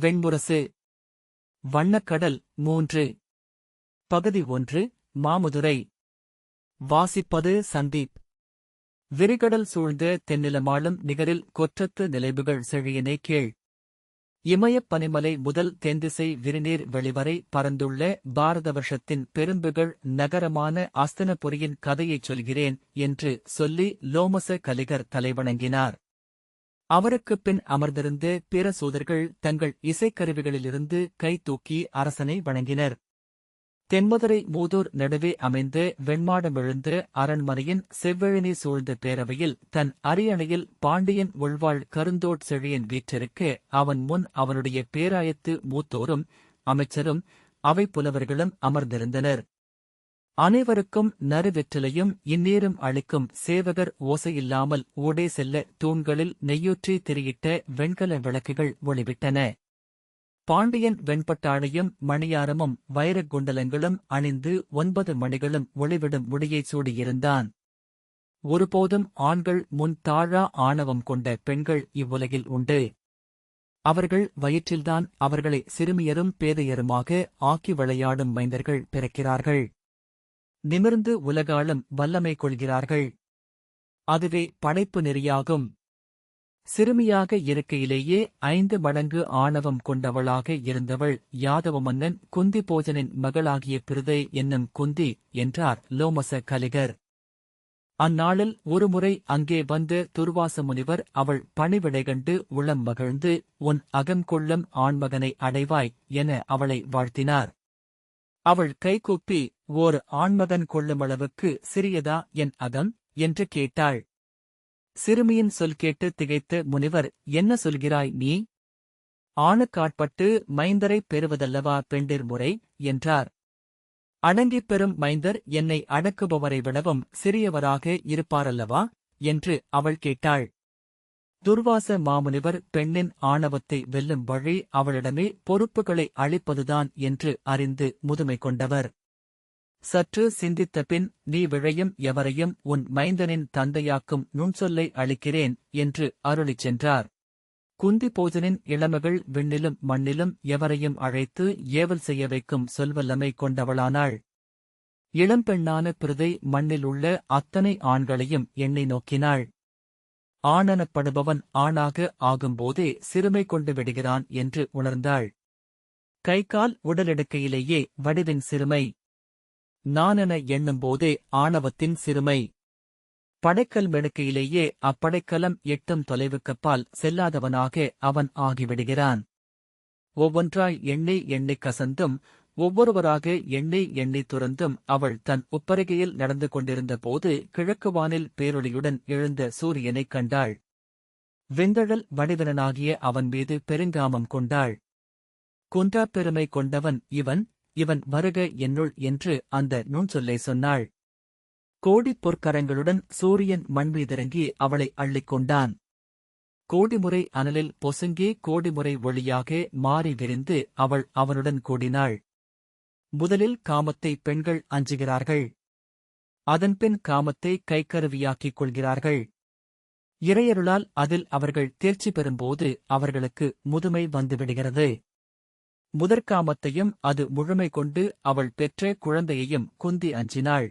வெண்முரசு வண்ணக்கடல் மூன்று. பகுதி ஒன்று மாமுதுரை. வாசிப்பது சந்தீப். விரிகடல் சூழ்ந்த தென்னிலமாளும் நிகரில் கொற்றத்து நிலைவுகள் செழியனே கீழ். இமயப் பனிமலை முதல் தென்திசை விரிநீர் வெளிவரை பரந்துள்ள பாரத வருஷத்தின் பெரும்புகள் நகரமான அஸ்தனபுரியின் கதையைச் சொல்கிறேன் என்று சொல்லி லோமச கலிகர் தலைவணங்கினார். அவருக்குப் பின் அமர்ந்திருந்த பிற சூதர்கள் தங்கள் இசைக்கருவிகளிலிருந்து கை தூக்கி அரசனை வணங்கினர். தென்மதுரை மூதூர் நடுவே அமைந்த வெண்மாடமிழுந்த அரண்மனையின் செவ்வழினி சூழ்ந்த பேரவையில் தன் அரியணையில் பாண்டியன் உள்வாழ் கருந்தோட் செழியன் வீற்றிருக்க. அவன் முன் அவனுடைய பேராயத்து மூத்தோரும் அமைச்சரும் அவை புலவர்களும் அமர்ந்திருந்தனர். அனைவருக்கும் நறுவெற்றிலையும் இந்நேரம் அளிக்கும் சேவகர் ஓசையில்லாமல் ஊடே செல்ல தூண்களில் நெய்யூற்றி திரியிட்ட வெண்கல விளக்குகள் ஒளிவிட்டன. பாண்டியன் வெண்பட்டாளையும் மணியாரமும் வைரக் குண்டலங்களும் அணிந்து ஒன்பது மணிகளும் ஒளிவிடும் முடியை சூடியிருந்தான். ஒருபோதும் ஆண்கள் முன் தாழா ஆணவம் கொண்ட பெண்கள் இவ்வுலகில் உண்டு. அவர்கள் வயிற்றில்தான் அவர்களை சிறுமியரும் பேதையருமாக ஆக்கி விளையாடும் மைந்தர்கள் பிறக்கிறார்கள். நிமிர்ந்து உலகாளும் வல்லமை கொள்கிறார்கள். அதுவே படைப்பு நெறியாகும். சிறுமியாக இருக்கையிலேயே ஐந்து மடங்கு ஆணவம் கொண்டவளாக இருந்தவள் யாதவ மன்னன் குந்தி போஜனின் மகளாகிய பிருதை என்னும் குந்தி என்றார் லோமச கலிகர். அந்நாளில் ஒருமுறை அங்கே வந்து துர்வாச முனிவர் அவள் பணிவிடை கண்டு உளம் மகிழ்ந்து உன் அகங்கொள்ளும் ஆண்மகனை அடைவாய் என அவளை வாழ்த்தினார். அவள் கைகூப்பி ஓர் ஆண்மகன் கொள்ளுமளவுக்கு சிறியதா என் அகம்? என்று கேட்டாள். சிறுமியின் சொல் கேட்டு திகைத்த முனிவர் என்ன சொல்கிறாய் நீ? ஆணுக்காட்பட்டு மைந்தரைப் பெறுவதல்லவா பெண்டிர் முறை? என்றார். அடங்கிப் பெறும் மைந்தர் என்னை அடக்குபவரை விடவும் சிறியவராக இருப்பாரல்லவா? என்று அவள் கேட்டாள். துர்வாச மாமுனிவர் பெண்ணின் ஆணவத்தை வெல்லும் வழி அவளிடமே பொறுப்புகளை அளிப்பதுதான் என்று அறிந்து முதுமை கொண்டவர். சற்று சிந்தித்த பின் நீ விழையும் எவரையும் உன் மைந்தனின் தந்தையாக்கும் நுண்சொல்லை அளிக்கிறேன் என்று அருளிச் சென்றார். குந்தி போஜனின் இளமகள் விண்ணிலும் மண்ணிலும் எவரையும் அழைத்து ஏவல் செய்ய வைக்கும் சொல்வல்லமை கொண்டவளானாள். இளம்பெண்ணான பிரதை மண்ணில் உள்ள அத்தனை ஆண்களையும் எண்ணி நோக்கினாள். ஆணனப்படுபவன் ஆணாக ஆகும்போதே சிறுமை கொண்டு விடுகிறான் என்று உணர்ந்தாள். கைகால் உடலெடுக்கையிலேயே வடிவின் சிறுமை. நானென எண்ணும்போதே ஆணவத்தின் சிறுமை. படைக்கல் மெடுக்கையிலேயே அப்படைக்கலம் எட்டும் தொலைவுக்கப்பால் செல்லாதவனாக அவன் ஆகிவிடுகிறான். ஒவ்வொன்றாய் எண்ணெய் எண்ணெய் கசந்தும் ஒவ்வொருவராக எண்ணெய் எண்ணெய் துறந்தும் அவள் தன் உப்பருகையில் நடந்து கொண்டிருந்த போது கிழக்கு வானில் பேரொளியுடன் எழுந்த சூரியனைக் கண்டாள். வெந்தழல் வடிவனாகிய அவன் மீது பெருங்காமம் கொண்டாள். குன்றாப் பெருமை கொண்டவன் இவன் இவன் வருக என்னுள் என்று அந்த நுண்சொல்லை சொன்னாள். கோடிப் பொற்கரங்களுடன் சூரியன் மண்மீதிறங்கி அவளை அள்ளிக் கொண்டான். கோடிமுறை அனலில் பொசுங்கி கோடிமுறை ஒளியாக மாறி விரிந்து அவள் அவனுடன் கூடினாள். முதலில் காமத்தை பெண்கள் அஞ்சுகிறார்கள். அதன்பின் காமத்தை கைக்கருவியாக்கிக் கொள்கிறார்கள். இறையருளால் அதில் அவர்கள் தேர்ச்சி பெறும்போது அவர்களுக்கு முதுமை வந்துவிடுகிறது முதற்காமத்தையும் அது முழுமை கொண்டு அவள் பெற்ற குழந்தையையும் குந்தி அஞ்சினாள்.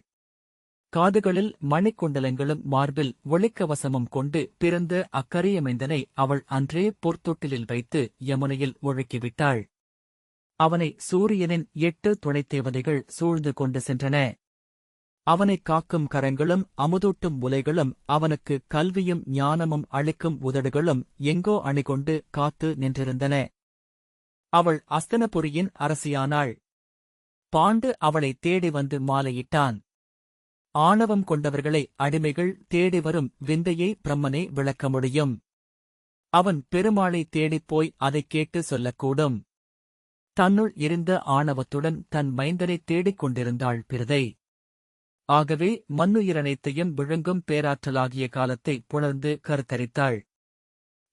காதுகளில் மணிக்குண்டலங்களும் மார்பில் ஒளிக்கவசமும் கொண்டு பிறந்த அக்கரிய மைந்தனை அவள் அன்றே பொற்தொட்டிலில் வைத்து யமுனையில் ஒழுக்கிவிட்டாள். அவனை சூரியனின் எட்டு துணைத் தேவதைகள் சூழ்ந்து கொண்டு சென்றன. அவனைக் காக்கும் கரங்களும் அமுதூட்டும் உலைகளும் அவனுக்கு கல்வியும் ஞானமும் அளிக்கும் உதடுகளும் எங்கோ அணிகொண்டு காத்து நின்றிருந்தன. அவள் அஸ்தனபுரியின் அரசியானாள். பாண்டு அவளை தேடி வந்து மாலையிட்டான். ஆணவம் கொண்டவர்களை அடிமைகள் தேடி வரும் விந்தையை பிரம்மனை விளக்க முடியும். அவன் பெருமாளை தேடிப் போய் அதைக் கேட்டு சொல்லக்கூடும். தன்னுள் இருந்த ஆணவத்துடன் தன் மைந்தனை தேடிக் கொண்டிருந்தாள் பிரதை. ஆகவே மண்ணுயிரனைத்தையும் விழுங்கும் பேராற்றலாகிய காலத்தை புணர்ந்து கருத்தரித்தாள்.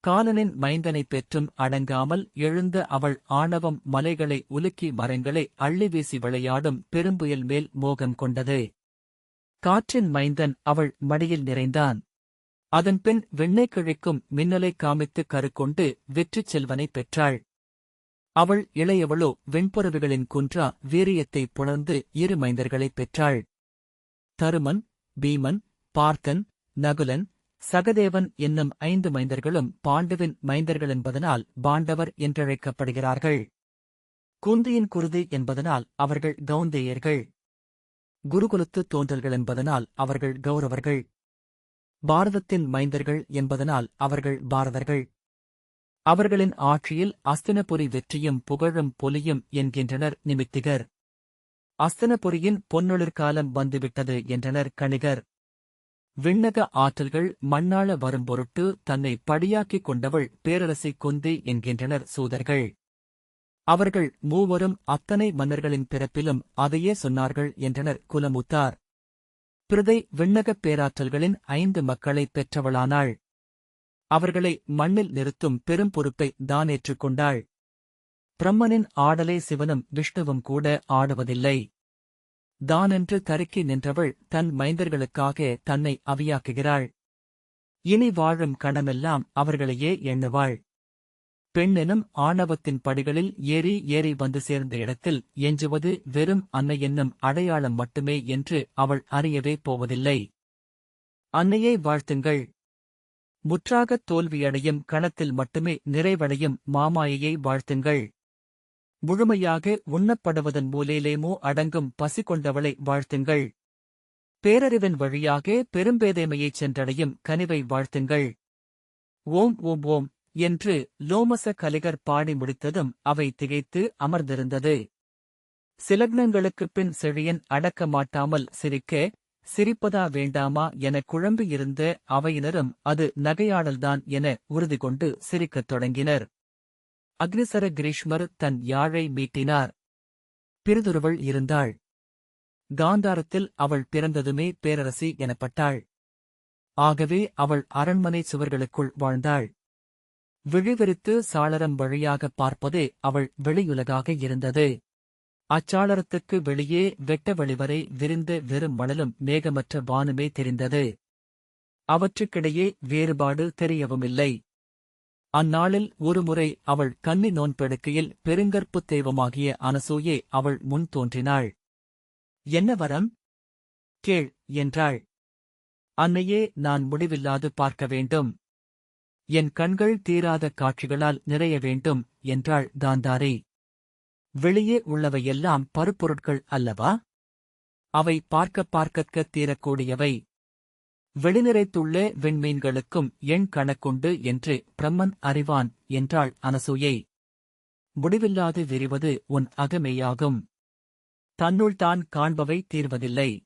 காலனின் மைந்தனைப் பெற்றும் அடங்காமல் எழுந்த அவள் ஆணவம் மலைகளை உலுக்கி மரங்களை அள்ளி வீசி விளையாடும் பெரும்புயல் மேல் மோகம் கொண்டது. காற்றின் மைந்தன் அவள் மடியில் நிறைந்தான். அதன்பின் வெண்ணெய் கிழிக்கும் மின்னலைக் காமித்து கருக்கொண்டு வெற்றிச் செல்வனைப் பெற்றாள். அவள் இளையவளோ வெண்புறவுகளின் குன்றா வீரியத்தை புணர்ந்து இரு மைந்தர்களைப் பெற்றாள். தருமன் பீமன் பார்த்தன் நகுலன் சகதேவன் என்னும் ஐந்து மைந்தர்களும் பாண்டுவின் மைந்தர்கள் என்பதனால் பாண்டவர் என்றழைக்கப்படுகிறார்கள். குந்தியின் குருதி என்பதனால் அவர்கள் கௌந்தேயர்கள். குருகுலத்து தோன்றல்கள் என்பதனால் அவர்கள் கௌரவர்கள். பாரதத்தின் மைந்தர்கள் என்பதனால் அவர்கள் பாரதர்கள். அவர்களின் ஆட்சியில் அஸ்தினபுரி வெற்றியும் புகழும் பொலியும் என்கின்றனர் நிமித்திகர். அஸ்தினபுரியின் பொன்னொழிற்காலம் வந்துவிட்டது என்றனர் கணிகர். விண்ணக ஆற்றல்கள் மண்ணாள வரும்பொருட்டு தன்னை படியாக்கிக் கொண்டவள் பேரரசை கொந்தி என்கின்றனர் சூதர்கள். அவர்கள் மூவரும் அத்தனை மன்னர்களின் பிறப்பிலும் அதையே சொன்னார்கள் என்றனர் குலமுத்தார். பிரதை விண்ணகப் பேராற்றல்களின் ஐந்து மக்களைப் பெற்றவளானாள். அவர்களை மண்ணில் நிறுத்தும் பெரும் பொறுப்பை தானேற்றுக் கொண்டாள் பிரம்மனின் ஆடலே சிவனும் விஷ்ணுவும் கூட ஆடுவதில்லை. தானென்று கருக்கி நின்றவள் தன் மைந்தர்களுக்காக தன்னை அவியாக்குகிறாள். இனி வாழும் கணமெல்லாம் அவர்களையே எண்ணுவாள். பெண்ணெனும் ஆணவத்தின் படிகளில் ஏறி ஏறி வந்து சேர்ந்த இடத்தில் எஞ்சுவது வெறும் அன்னை என்னும் அடையாளம் மட்டுமே என்று அவள் அறியவே போவதில்லை. அன்னையை வாழ்த்துங்கள். முற்றாகத் தோல்வியடையும் கணத்தில் மட்டுமே நிறைவடையும் மாமாயையை வாழ்த்துங்கள். முழுமையாக உண்ணப்படுவதன் மூலேலேமோ அடங்கும் பசி கொண்டவளை வாழ்த்துங்கள். பேரறிவின் வழியாக பெரும்பேதைமையைச் சென்றடையும் கனிவை வாழ்த்துங்கள். ஓம் ஓம் ஓம் என்று லோமச கலிகர் பாடி முடித்ததும் அவை திகைத்து அமர்ந்திருந்தது. சிலக்னங்களுக்குப் பின் செழியன் அடக்க மாட்டாமல் சிரிக்க சிரிப்பதா வேண்டாமா என குழம்பியிருந்த அவையினரும் அது நகையாடல்தான் என உறுதி கொண்டு சிரிக்கத் தொடங்கினர். அக்னிசர கிரீஷ்மர் தன் யாழை மீட்டினார். பிரிதுருவள் இருந்தாள். காந்தாரத்தில் அவள் பிறந்ததுமே பேரரசி எனப்பட்டாள். ஆகவே அவள் அரண்மனை சுவர்களுக்குள் வாழ்ந்தாள். விழிவிரித்து சாளரம் வழியாகப் பார்ப்பதே அவள் வெளியுலகாக இருந்தது. அச்சாளரத்துக்கு வெளியே வெட்ட வெளிவரை விரிந்த வெறும் மணலும் மேகமற்ற வானுமே தெரிந்தது. அவற்றுக்கிடையே வேறுபாடு தெரியவுமில்லை. அந்நாளில் ஒருமுறை அவள் கன்னி நோன்பெடுக்கையில் பெருங்கற்புத் தெய்வமாகிய அனசூயே அவள் முன் தோன்றினாள். என்ன வரம்? கேள் என்றாள். அன்னையே நான் முடிவில்லாது பார்க்க வேண்டும். என் கண்கள் தீராத காட்சிகளால் நிறைய வேண்டும் என்றாள் தாந்தாரி. வெளியே உள்ளவையெல்லாம் பருப்பொருட்கள் அல்லவா? அவை பார்க்க பார்க்கற்க தீரக்கூடியவை வெளிநிறைத்துள்ள விண்மீன்களுக்கும் எண் கணக்குண்டு என்று பிரம்மன் அறிவான் என்றாள் அனசூயை. முடிவில்லாது விரிவது உன் அகமேயாகும். தன்னுள் தான் காண்பவை தீர்வதில்லை.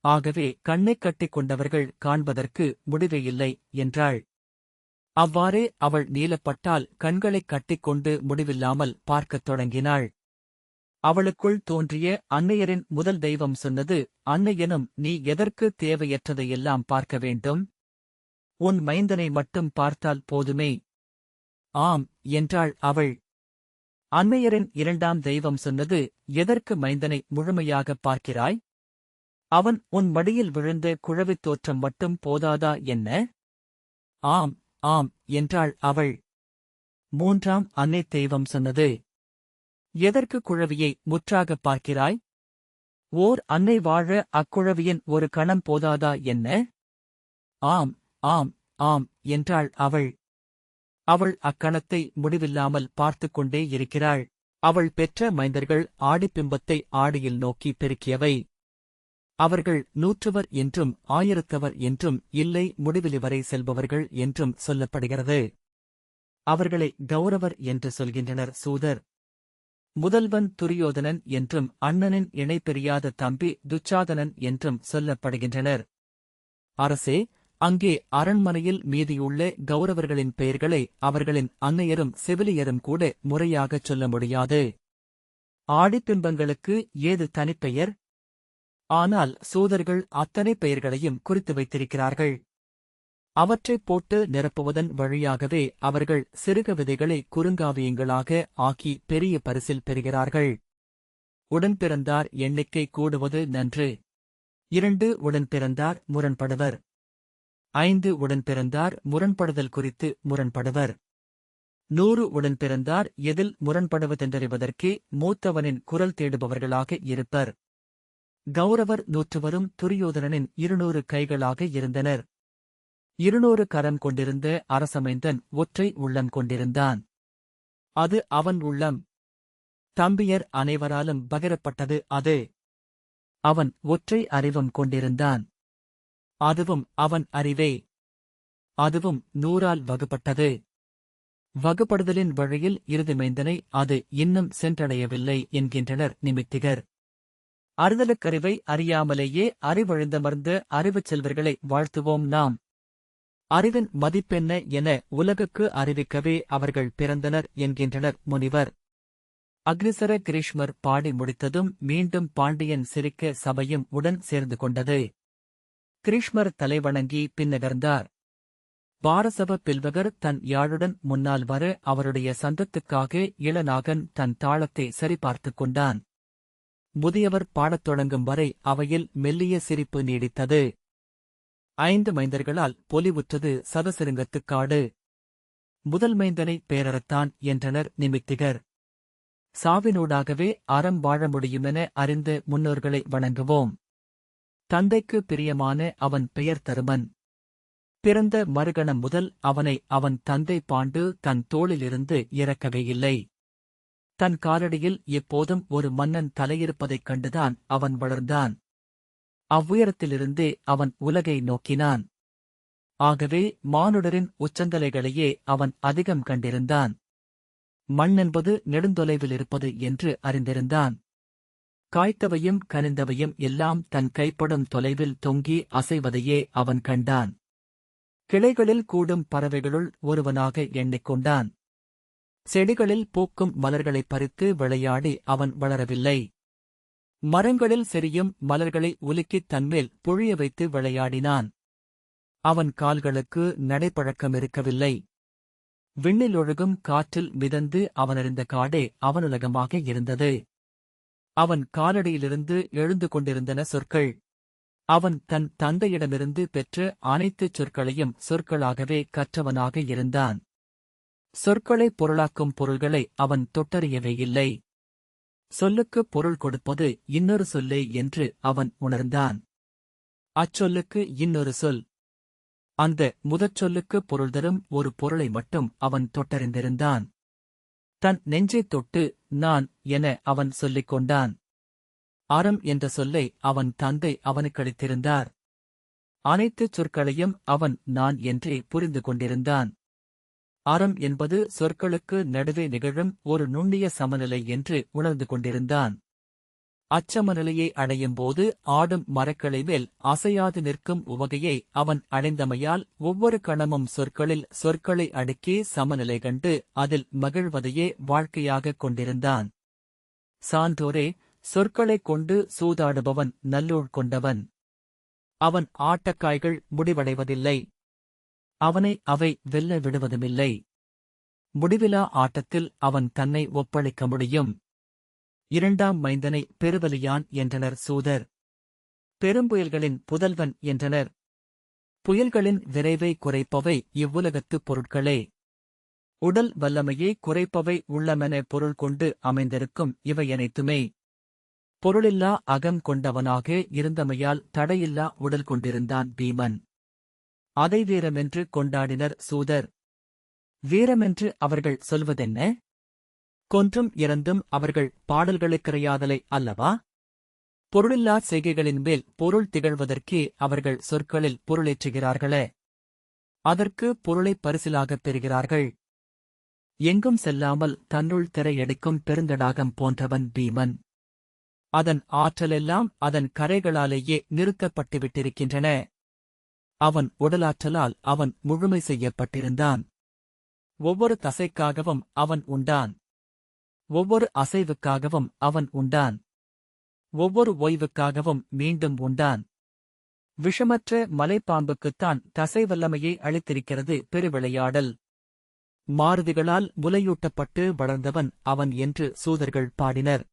ஆகவே கண்ணைக் கட்டிக் கொண்டவர்கள் காண்பதற்கு முடிவே இல்லை என்றாள். அவ்வாறே அவள் நீலப்பட்டால் கண்களைக் கட்டிக்கொண்டு முடிவில்லாமல் பார்க்கத் தொடங்கினாள். அவளுக்குள் தோன்றிய அன்னையரின் முதல் தெய்வம் சொன்னது அன்னையனும் நீ எதற்கு தேவையற்றதையெல்லாம் பார்க்க வேண்டும்? உன் மைந்தனை மட்டும் பார்த்தால் போதுமே? ஆம் என்றாள் அவள். அன்னையரின் இரண்டாம் தெய்வம் சொன்னது எதற்கு மைந்தனை முழுமையாகப் பார்க்கிறாய்? அவன் உன் மடியில் விழுந்த குழவித் தோற்றம் மட்டும் போதாதா என்ன? ஆம் ஆம் என்றாள் அவள். மூன்றாம் அன்னை தெய்வம் சொன்னது எதற்கு குழவியை முற்றாகப் பார்க்கிறாய்? ஓர் அன்னை வாழ அக்குழவியின் ஒரு கணம் போதாதா என்ன? ஆம் ஆம் ஆம் என்றாள் அவள். அவள் அக்கணத்தை முடிவில்லாமல் பார்த்து கொண்டே இருக்கிறாள். அவள் பெற்ற மைந்தர்கள் ஆடிப்பிம்பத்தை ஆடியில் நோக்கி பெருக்கியவை. அவர்கள் நூற்றுவர் என்றும் ஆயிரத்தவர் என்றும் இல்லை முடிவிலி வரை செல்பவர்கள் என்றும் சொல்லப்படுகிறது. அவர்களை கௌரவர் என்று சொல்கின்றனர் சூதர். முதல்வன் துரியோதனன் என்றும் அண்ணனின் இணைபெரியாத தம்பி துச்சாதனன் என்றும் சொல்லப்படுகின்றனர். அரசே அங்கே அரண்மனையில் மீதியுள்ள கௌரவர்களின் பெயர்களை அவர்களின் அன்னையரும் செவிலியரும் கூட முறையாகச் சொல்ல முடியாது. ஆடிப்பிம்பங்களுக்கு ஏது தனிப்பெயர்? ஆனால் சூதர்கள் அத்தனை பெயர்களையும் குறித்து வைத்திருக்கிறார்கள். அவற்றைப் போட்டு நிரப்புவதன் வழியாகவே அவர்கள் சிறுக விதைகளை குறுங்காவியங்களாக ஆக்கி பெரிய பரிசில் பெறுகிறார்கள். உடன் பிறந்தார் எண்ணிக்கை கூடுவது நன்று. இரண்டு உடன் பிறந்தார் முரண்படுவர். ஐந்து உடன் பிறந்தார் முரண்படுதல் குறித்து முரண்படுவர். நூறு உடன் பிறந்தார் எதில் முரண்படுவதென்றறிவதற்கே மூத்தவனின் குரல் தேடுபவர்களாக இருப்பர். கௌரவர் நூற்றுவரும் துரியோதனனின் இருநூறு கைகளாக இருந்தனர். இருநூறு கரம் கொண்டிருந்த அரசமைந்தன் ஒற்றை உள்ளம் கொண்டிருந்தான். அது அவன் உள்ளம். தம்பியர் அனைவராலும் பகிரப்பட்டது அது. அவன் ஒற்றை அறிவும் கொண்டிருந்தான். அதுவும் அவன் அறிவே. அதுவும் நூறால் வகுப்பட்டது. வகுப்படுதலின் வழியில் இறுதிமைந்தனை அது இன்னும் சென்றடையவில்லை என்கின்றனர் நிமித்திகர். அறிதலுக்கறிவை அறியாமலேயே அறிவழிந்தமர்ந்த அறிவுச் செல்வர்களை வாழ்த்துவோம் நாம். அறிவின் மதிப்பென்ன என உலகுக்கு அறிவிக்கவே அவர்கள் பிறந்தனர் என்கின்றனர் முனிவர். அக்னிசர கிரீஷ்மர் பாடி முடித்ததும் மீண்டும் பாண்டியன் சிரிக்க சபையும் உடன் சேர்ந்து கொண்டது. கிரீஷ்மர் தலைவணங்கி பின்னகர்ந்தார் பாரசவ பில்வகர் தன் யாழுடன் முன்னால் வர அவருடைய சந்தத்துக்காக இளநாகன் தன் தாளத்தை சரிபார்த்துக் கொண்டான். முதியவர் பாடத் தொடங்கும் வரை அவையில் மெல்லிய சிரிப்பு நீடித்தது. ஐந்து மைந்தர்களால் பொலிவுற்றது சதசிருங்கத்துக்காடு முதல் மைந்தனை பேரறத்தான் என்றனர் நிமித்திகர். சாவினூடாகவே அறம் வாழ முடியுமென அறிந்து முன்னோர்களை வணங்குவோம். தந்தைக்கு பிரியமான அவன் பெயர் தருமன். பிறந்த மறுகணம் முதல் அவனை அவன் தந்தை பாண்டு தன் தோளிலிருந்து இறக்கவே இல்லை தன் காலடியில் எப்போதும் ஒரு மன்னன் தலையிருப்பதைக் கண்டுதான் அவன் வளர்ந்தான். அவ்வுயரத்திலிருந்தே அவன் உலகை நோக்கினான். ஆகவே மானுடரின் உச்சந்தலைகளையே அவன் அதிகம் கண்டிருந்தான். மண் என்பது நெடுந்தொலைவில் இருப்பது என்று அறிந்திருந்தான். காய்த்தவையும் கனிந்தவையும் எல்லாம் தன் கைப்படும் தொலைவில் தொங்கி அசைவதையே அவன் கண்டான். கிளைகளில் கூடும் பறவைகளுள் ஒருவனாக எண்ணிக்கொண்டான். செடிகளில் பூக்கும் மலர்களைப் பறித்து விளையாடி அவன் வளரவில்லை. மரங்களில் செரியும் மலர்களை உலுக்கித் தன்மேல் புழிய வைத்து விளையாடினான். அவன் கால்களுக்கு நடைப்பழக்கம் இருக்கவில்லை. விண்ணில் ஒழுகும் காற்றில் மிதந்து அவனறிந்த காடே அவனுலகமாக இருந்தது. அவன் காலடியிலிருந்து எழுந்து கொண்டிருந்தன சொற்கள். அவன் தன் தந்தையிடமிருந்து பெற்ற அனைத்துச் சொற்களையும் சொற்களாகவே கற்றவனாக இருந்தான். சொற்களை பொருளாக்கும் பொருள்களை அவன் தொட்டறியவே இல்லை. சொல்லுக்கு பொருள் கொடுப்பது இன்னொரு சொல்லே என்று அவன் உணர்ந்தான். அச்சொல்லுக்கு இன்னொரு சொல். அந்த முதற் சொல்லுக்கு பொருள் தரும் ஒரு பொருளை மட்டும் அவன் தொட்டறிந்திருந்தான். தன் நெஞ்சைத் தொட்டு நான் என அவன் சொல்லிக் கொண்டான். அறம் என்ற சொல்லை அவன் தந்தை அவனுக்களித்திருந்தார் அனைத்துச் சொற்களையும் அவன் நான் என்றே புரிந்து கொண்டிருந்தான். அறம் என்பது சொற்களுக்கு நடுவே நிகழும் ஒரு நுண்ணிய சமநிலை என்று உணர்ந்து கொண்டிருந்தான். அச்சமநிலையை அடையும் போது ஆடும் மரக்களை மேல் அசையாது நிற்கும் உவகையை அவன் அடைந்தமையால் ஒவ்வொரு கணமும் சொற்களில் சொற்களை அடுக்கி சமநிலை கண்டு அதில் மகிழ்வதையே வாழ்க்கையாகக் கொண்டிருந்தான். சான்றோரே சொற்களைக் கொண்டு சூதாடுபவன் நல்லூழ் கொண்டவன். அவன் ஆட்டக்காய்கள் முடிவடைவதில்லை. அவனை அவை வெல்ல விடுவதுமில்லை. முடிவிலா ஆட்டத்தில் அவன் தன்னை ஒப்பளிக்க முடியும். இரண்டாம் மைந்தனை பெருவலியான் என்றனர் சூதர். பெரும்புயல்களின் புதல்வன் என்றனர். புயல்களின் விரைவை குறைப்பவை இவ்வுலகத்துப் பொருட்களே. உடல் வல்லமையை குறைப்பவை உள்ளமென பொருள் கொண்டு அமைந்திருக்கும் இவை அனைத்துமே. பொருளில்லா அகம் கொண்டவனாக இருந்தமையால் தடையில்லா உடல் கொண்டிருந்தான் பீமன். அதை வீரமென்று கொண்டாடினர் சூதர். வீரமென்று அவர்கள் சொல்வதென்ன? கொன்றும் இறந்தும் அவர்கள் பாடல்களுக்கிறையாதலை அல்லவா? பொருளில்லா செய்கைகளின் மேல் பொருள் திகழ்வதற்கே அவர்கள் சொற்களில் பொருளேற்றுகிறார்களே. அதற்கு பொருளைப் பரிசிலாகப் பெறுகிறார்கள். எங்கும் செல்லாமல் தன்னுள் திரையடிக்கும் பெருந்தடாகம் போன்றவன் பீமன். அதன் ஆற்றலெல்லாம் அதன் கரைகளாலேயே நிறுத்தப்பட்டுவிட்டிருக்கின்றன. அவன் உடலாற்றலால் அவன் முழுமை செய்யப்பட்டிருந்தான். ஒவ்வொரு தசைக்காகவும் அவன் உண்டான். ஒவ்வொரு அசைவுக்காகவும் அவன் உண்டான். ஒவ்வொரு ஓய்வுக்காகவும் மீண்டும் உண்டான். விஷமற்ற மலைப்பாம்புக்குத்தான் தசை வல்லமையை அளித்திருக்கிறது பெருவிளையாடல். மாருதிகளால் முலையூட்டப்பட்டு வளர்ந்தவன் அவன் என்று சூதர்கள் பாடினர்.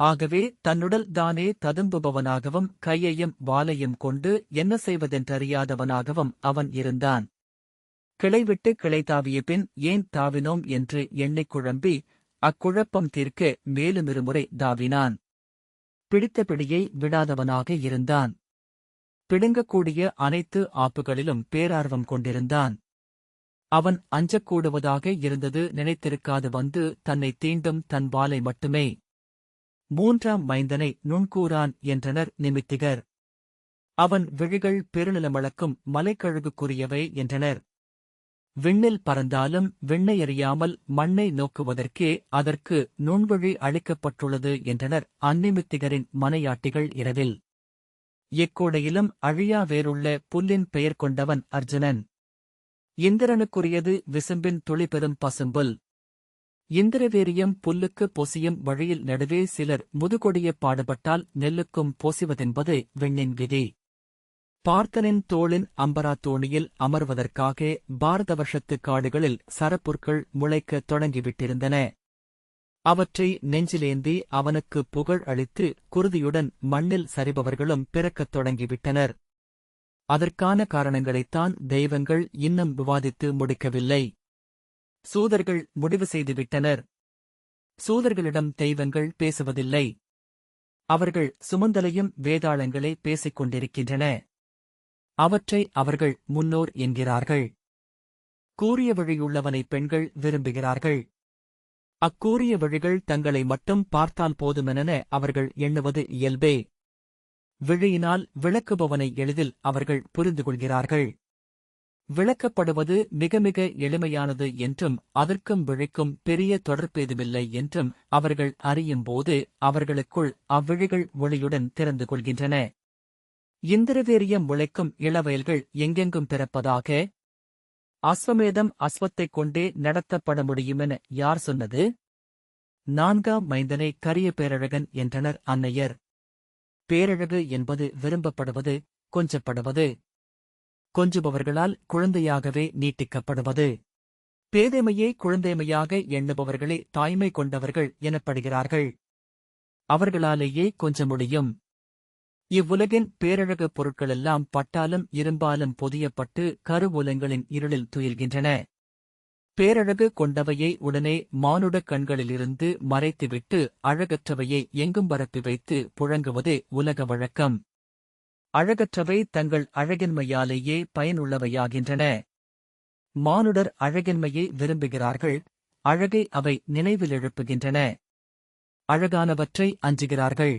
ஆகவே தன்னுடல் தானே ததும்புபவனாகவும் கையையும் வாலையும் கொண்டு என்ன செய்வதென்றறியாதவனாகவும் அவன் இருந்தான். கிளைவிட்டு கிளை தாவிய பின் ஏன் தாவினோம் என்று எண்ணிக் குழம்பி அக்குழப்பம் தீர்க்க மேலுமிருமுறை தாவினான். பிடித்த பிடியை விடாதவனாக இருந்தான். பிடுங்கக்கூடிய அனைத்து ஆப்புகளிலும் பேரார்வம் கொண்டிருந்தான். அவன் அஞ்சக்கூடுவதாக இருந்தது நினைத்திருக்காது வந்து தன்னை தீண்டும் தன் வாலை மட்டுமே. மூன்றாம் மைந்தனை நுண்கூறான் என்றனர் நிமித்திகர். அவன் விழிகள் பெருநிலமளக்கும் மலைக்கழுகுக்குரியவை என்றனர். விண்ணில் பறந்தாலும் விண்ணை அறியாமல் மண்ணை நோக்குவதற்கே அதற்கு நுண்வழி அளிக்கப்பட்டுள்ளது என்றனர் அந்நிமித்திகரின் மனையாட்டிகள் இரவில். எக்கோடையிலும் அழியா வேறுள்ள புல்லின் பெயர் கொண்டவன் அர்ஜுனன். இந்திரனுக்குரியது விசும்பின் துளிபெறும் பசும்புல். இந்திரவேரியம் புல்லுக்கு பொசியும் வழியில் நடுவே சிலர் முதுகொடிய பாடுபட்டால் நெல்லுக்கும் பொசிவதென்பது விண்ணின் விதி. பார்த்தனின் தோளின் அம்பரா தோணியில் அமர்வதற்காக பாரத வருஷத்து காடுகளில் சரப்புற்கள் முளைக்கத் தொடங்கிவிட்டிருந்தன. அவற்றை நெஞ்சிலேந்தி அவனுக்கு புகழ் அளித்து குருதியுடன் மண்ணில் சரிபவர்களும் பிறக்கத் தொடங்கிவிட்டனர். அதற்கான காரணங்களைத்தான் தெய்வங்கள் இன்னும் விவாதித்து முடிக்கவில்லை. சூதர்கள் முடிவு செய்துவிட்டனர். சூதர்களிடம் தெய்வங்கள் பேசுவதில்லை. அவர்கள் சுமந்தலையும் வேதாளங்களே பேசிக் கொண்டிருக்கின்றன அவற்றை அவர்கள் முன்னோர் என்கிறார்கள். கூறிய வழியுள்ளவனை பெண்கள் விரும்புகிறார்கள். அக்கூறிய வழிகள் தங்களை மட்டும் பார்த்தால் போதுமென அவர்கள் எண்ணுவது இயல்பே. விழியினால் விளக்குபவனை எளிதில் அவர்கள் புரிந்து கொள்கிறார்கள் விளக்கப்படுவது மிக மிக எளிமையானது என்றும் அதற்கும் விழிக்கும் பெரிய தொடர்பேதுமில்லை என்றும் அவர்கள் அறியும்போது அவர்களுக்குள் அவ்விழிகள் ஒளியுடன் திறந்து கொள்கின்றன. இந்திரவேரியம் உழைக்கும் இளவயல்கள் எங்கெங்கும் பிறப்பதாக? அஸ்வமேதம் அஸ்வத்தைக் கொண்டே நடத்தப்பட முடியுமென யார் சொன்னது? நான்காம் மைந்தனை கரிய பேரழகன் என்றனர் அன்னையர். பேரழகு என்பது விரும்பப்படுவது கொஞ்சப்படுவது கொஞ்சுபவர்களால் குழந்தையாகவே நீட்டிக்கப்படுவது. பேதைமையை குழந்தைமையாக எண்ணுபவர்களே தாய்மை கொண்டவர்கள் எனப்படுகிறார்கள். அவர்களாலேயே கொஞ்ச முடியும். இவ்வுலகின் பேரழகுப் பொருட்களெல்லாம் பட்டாலும் இரும்பாலும் பொதியப்பட்டு கருவூலங்களின் இருளில் துயில்கின்றன. பேரழகு கொண்டவையை உடனே மானுடக் கண்களிலிருந்து மறைத்துவிட்டு அழகற்றவையை எங்கும் பரப்பி வைத்து புழங்குவதே உலக வழக்கம். அழகற்றவை தங்கள் அழகின்மையாலேயே பயனுள்ளவையாகின்றன. மானுடர் அழகின்மையை விரும்புகிறார்கள் அழகை அவை நினைவில் எழுப்புகின்றன. அழகானவற்றை அஞ்சுகிறார்கள்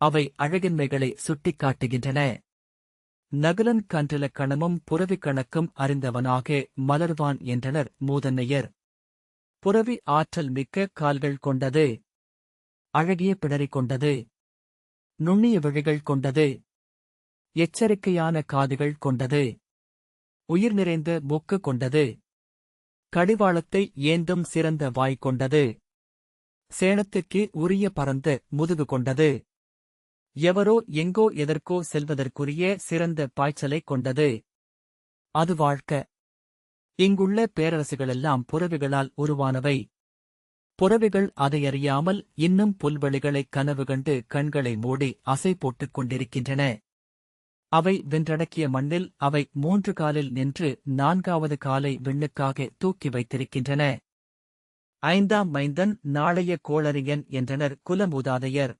அவை அழகின்மைகளை சுட்டிக்காட்டுகின்றன. நகுலன் கன்றில கணமும் புறவி கணக்கும் அறிந்தவனாக மலர்வான் என்றனர் மூதன்னையர். புறவி ஆற்றல் மிக்க கால்கள் கொண்டது அழகிய பிணறிக் கொண்டது நுண்ணிய விழிகள் கொண்டது எச்சரிக்கையான காதுகள் கொண்டது. உயிர் நிறைந்த மூக்கு கொண்டது. கடிவாளத்தை ஏந்தும் சிறந்த வாய் கொண்டது. சேணத்துக்கு உரிய பரந்த முதுகு கொண்டது. எவரோ எங்கோ எதற்கோ செல்வதற்குரிய சிறந்த பாய்ச்சலைக் கொண்டது. அது வாழ்க்க. இங்குள்ள பேரரசுகளெல்லாம் புறவிகளால் உருவானவை. புறவிகள் அதையறியாமல் இன்னும் புல்வெளிகளைக் கனவு கண்டு கண்களை மூடி அசை போட்டுக் கொண்டிருக்கின்றன. அவை வென்றடக்கிய மண்ணில் அவை மூன்று காலில் நின்று நான்காவது காலை விண்ணுக்காக தூக்கி வைத்திருக்கின்றன. ஐந்தாம் மைந்தன் நாளைய கோளறிஞன் என்றனர் குலமூதாதையர்.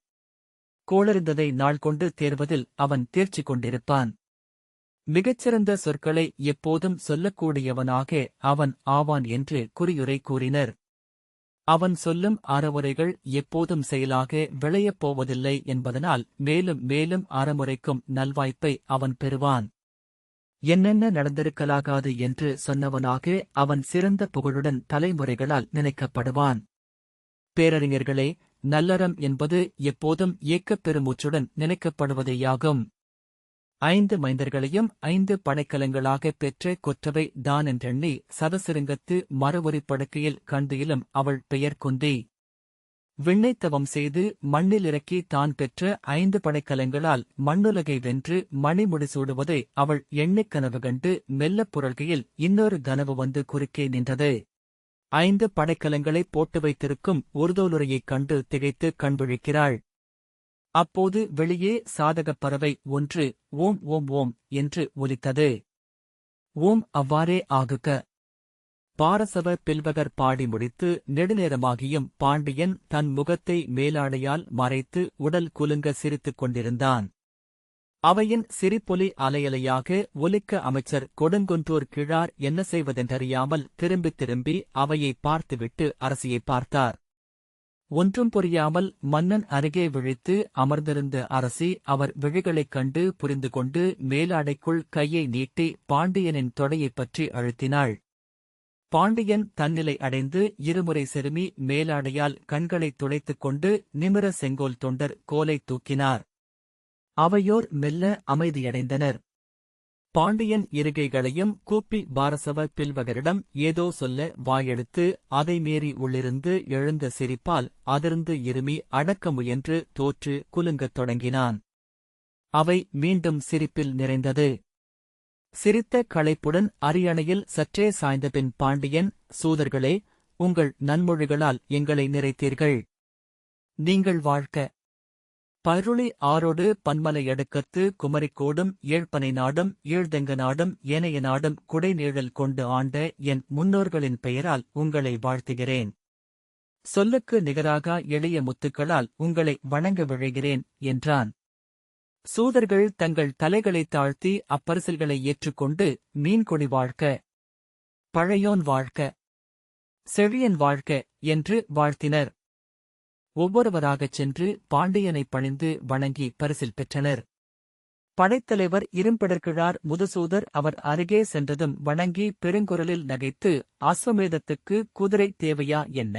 கோளறிந்ததை நாள் கொண்டு தேர்வதில் அவன் தேர்ச்சி கொண்டிருப்பான். மிகச்சிறந்த சொற்களை எப்போதும் சொல்லக்கூடியவனாக அவன் ஆவான் என்று குறியுரை கூறினர். அவன் சொல்லும் அறவுரைகள் எப்போதும் செயலாக விளையப் போவதில்லை என்பதனால் மேலும் மேலும் அறமுறைக்கும் நல்வாய்ப்பை அவன் பெறுவான். என்னென்ன நடந்திருக்கலாகாது என்று சொன்னவனாக அவன் சிறந்த புகழுடன் தலைமுறைகளால் நினைக்கப்படுவான். பேரறிஞர்களே நல்லறம் என்பது எப்போதும் ஏக்கப் பெருமூச்சுடன் நினைக்கப்படுவதேயாகும். ஐந்து மைந்தர்களையும் ஐந்து படைக்கலங்களாகப் பெற்ற கொற்றவை தான் என்றெண்ணி சதசிருங்கத்து மறுவரி படுக்கையில் கண்டியிலும் அவள் பெயர் குந்தி. விண்ணைத்தவம் செய்து மண்ணில் இறக்கி தான் பெற்ற ஐந்து படைக்கலங்களால் மண்ணுலகை வென்று மணிமுடி சூடுவதை அவள் எண்ணிக் கனவு கண்டு மெல்லப் புரள்கையில் இன்னொரு கனவு வந்து குறுக்கே நின்றது. ஐந்து படைக்கலங்களை போட்டு வைத்திருக்கும் ஒருதோலுரையைக் கண்டு திகைத்து கண்விழிக்கிறாள் அப்போது வெளியே சாதகப் பறவை ஒன்று ஓம் ஓம் ஓம் என்று ஒலித்தது. ஓம் அவ்வாறே ஆகுக. பாரசவ பில்வகர் பாடி முடித்து நெடுநேரமாகியும் பாண்டியன் தன் முகத்தை மேலாடையால் மறைத்து உடல் குலுங்க சிரித்துக் கொண்டிருந்தான். அவையின் சிரிப்பொலி அலையலையாக ஒலிக்க அமைச்சர் கொடுங்குன்றூர் கிழார் என்ன செய்வதென்றறியாமல் திரும்பித் திரும்பி அவையை பார்த்துவிட்டு அரசியைப் பார்த்தார். ஒன்றும் புரியாமல் மன்னன் அருகே விழித்து அமர்ந்திருந்த அரசி அவர் விழிகளைக் கண்டு புரிந்து கொண்டு மேலாடைக்குள் கையை நீட்டி பாண்டியனின் தொடையைப் பற்றி அழுத்தினாள். பாண்டியன் தன்னிலை அடைந்து இருமுறை செருமி மேலாடையால் கண்களைத் துளைத்துக் கொண்டு நிமிர செங்கோல் தொண்டர் கோலை தூக்கினார். அவையோர் மெல்ல அமைதியடைந்தனர். பாண்டியன் இருகைகளையும் கூப்பி பாரசவ பில்வகரிடம் ஏதோ சொல்ல வாயெடுத்து அதை மீறி உள்ளிருந்து எழுந்த சிரிப்பால் அதிர்ந்து இருமி அடக்க முயன்று தோற்று குலுங்கத் தொடங்கினான். அவை மீண்டும் சிரிப்பில் நிறைந்தது. சிரித்த களைப்புடன் அரியணையில் சற்றே சாய்ந்தபின் பாண்டியன் சூதர்களே உங்கள் நன்மொழிகளால் எங்களை நிறைத்தீர்கள். நீங்கள் வாழ்க்க பருளி ஆரோடு பன்மலையடுக்கத்து குமரிக்கோடும் ஏழ்பனை நாடும் ஈழ்தெங்க நாடும் ஏனைய நாடும் குடைநீழல் கொண்டு ஆண்ட என் முன்னோர்களின் பெயரால் உங்களை வாழ்த்துகிறேன். சொல்லுக்கு நிகராக எளிய முத்துக்களால் உங்களை வணங்க விழைகிறேன் என்றான். சூதர்கள் தங்கள் தலைகளைத் தாழ்த்தி அப்பரிசல்களை ஏற்றுக்கொண்டு மீன்கொடி வாழ்க்க பழையோன் வாழ்க்க செழியன் வாழ்க்க என்று வாழ்த்தினர். ஒவ்வொருவராகச் சென்று பாண்டியனைப் பணிந்து வணங்கி பரிசில் பெற்றனர். படைத்தலைவர் இரும்பிடர்கிழார் முதுசூதர் அவர் அருகே சென்றதும் வணங்கி பெருங்குரலில் நகைத்து அஸ்வமேதத்துக்கு குதிரை தேவையா என்ன?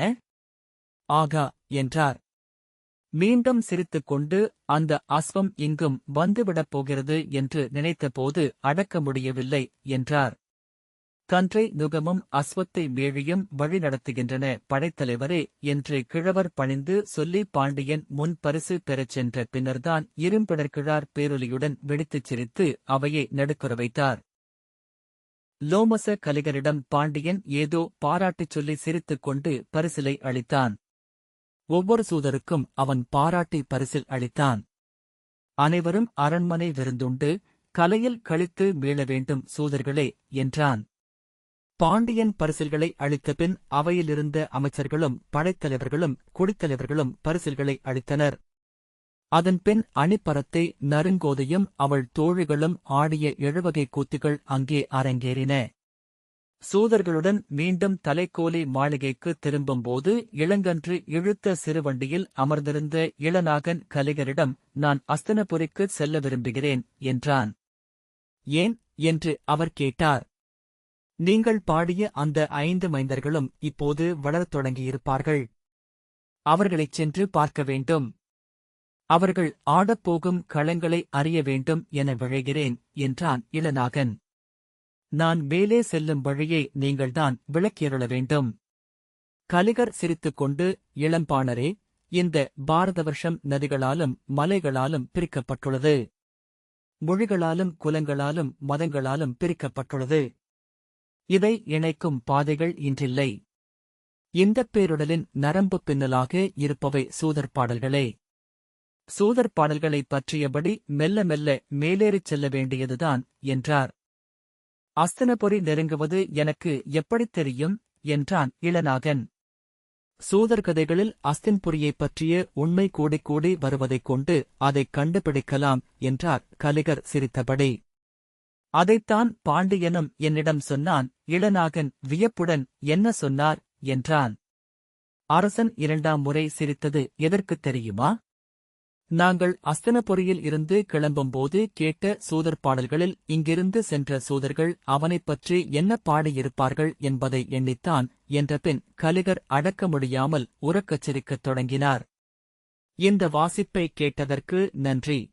ஆகா என்றார். மீண்டும் சிரித்துக்கொண்டு அந்த அஸ்வம் இங்கும் வந்துவிடப் போகிறது என்று நினைத்தபோது அடக்க முடியவில்லை என்றார். கன்றை நுகமும் அஸ்வத்தை மேழியும் வழி நடத்துகின்றன. படைத்தலைவரே என்று கிழவர் பணிந்து சொல்லி பாண்டியன் முன் பரிசு பெறச் சென்ற பின்னர்தான் இரும்பிடற்கிழார் பேரொலியுடன் வெடித்துச் சிரித்து அவையை நடுக்குற வைத்தார். லோமச கலிகரிடம் பாண்டியன் ஏதோ பாராட்டிச் சொல்லி சிரித்துக் கொண்டு பரிசிலை அளித்தான். ஒவ்வொரு சூதருக்கும் அவன் பாராட்டி பரிசில் அளித்தான். அனைவரும் அரண்மனை விருந்துண்டு கலையில் கழித்து மீள வேண்டும் சூதர்களே என்றான். பாண்டியன் பரிசில்களை அளித்தபின் அவையிலிருந்த அமைச்சர்களும் படைத்தலைவர்களும் குடித்தலைவர்களும் பரிசில்களை அளித்தனர். அதன்பின் அணிப்பரத்தை நறுங்கோதையும் அவள் தோழிகளும் ஆடிய எழுவகை கூத்துகள் அங்கே அரங்கேறின. சூதர்களுடன் மீண்டும் தலைக்கோலி மாளிகைக்கு திரும்பும்போது இளங்கன்று இழுத்த சிறுவண்டியில் அமர்ந்திருந்த இளநாகன் கலிகரிடம் நான் அஸ்தனபுரிக்கு செல்ல விரும்புகிறேன் என்றான். ஏன்? என்று அவர் கேட்டார். நீங்கள் பாடிய அந்த ஐந்து மைந்தர்களும் இப்போது வளரத் தொடங்கியிருப்பார்கள். அவர்களைச் சென்று பார்க்க வேண்டும். அவர்கள் ஆடப்போகும் களங்களை அறிய வேண்டும் என விழைகிறேன் என்றான் இளநாகன். நான் மேலே செல்லும் வழியை நீங்கள்தான் விளக்கியருள வேண்டும். கலிகர் சிரித்துக் கொண்டு இளம்பாணரே இந்த பாரத வருஷம் நதிகளாலும் மலைகளாலும் பிரிக்கப்பட்டுள்ளது. மொழிகளாலும் குலங்களாலும் மதங்களாலும் பிரிக்கப்பட்டுள்ளது. இதை இணைக்கும் பாதைகள் இன்றில்லை. இந்தப் பேருடலின் நரம்பு பின்னலாக இருப்பவை சூதர் பாடல்களே சூதர் பாடல்களைப் பற்றியபடி மெல்ல மெல்ல மேலேறிச் செல்ல வேண்டியதுதான் என்றார். அஸ்தனபுரி நெருங்குவது எனக்கு எப்படித் தெரியும் என்றான் இளநாகன். சூதர் கதைகளில் அஸ்தின்புரியைப் பற்றிய உண்மை கூடிக்கூடி வருவதைக் கொண்டு அதைக் கண்டுபிடிக்கலாம் என்றார் கலிகர் சிரித்தபடி. அதைத்தான் பாண்டியனும் என்னிடம் சொன்னான் இளநாகன் வியப்புடன் என்ன சொன்னார்? என்றான். அரசன் இரண்டாம் முறை சிரித்தது எதற்குத் தெரியுமா? நாங்கள் அஸ்தனபுரியில் இருந்து கிளம்பும்போது கேட்ட சூதர் பாடல்களில் இங்கிருந்து சென்ற சூதர்கள் அவனைப் பற்றி என்ன பாடியிருப்பார்கள் என்பதை எண்ணித்தான் என்றபின் கலிகர் அடக்க முடியாமல் உறக்கச் சிரிக்கத் தொடங்கினார். இந்த வாசிப்பை கேட்டதற்கு நன்றி.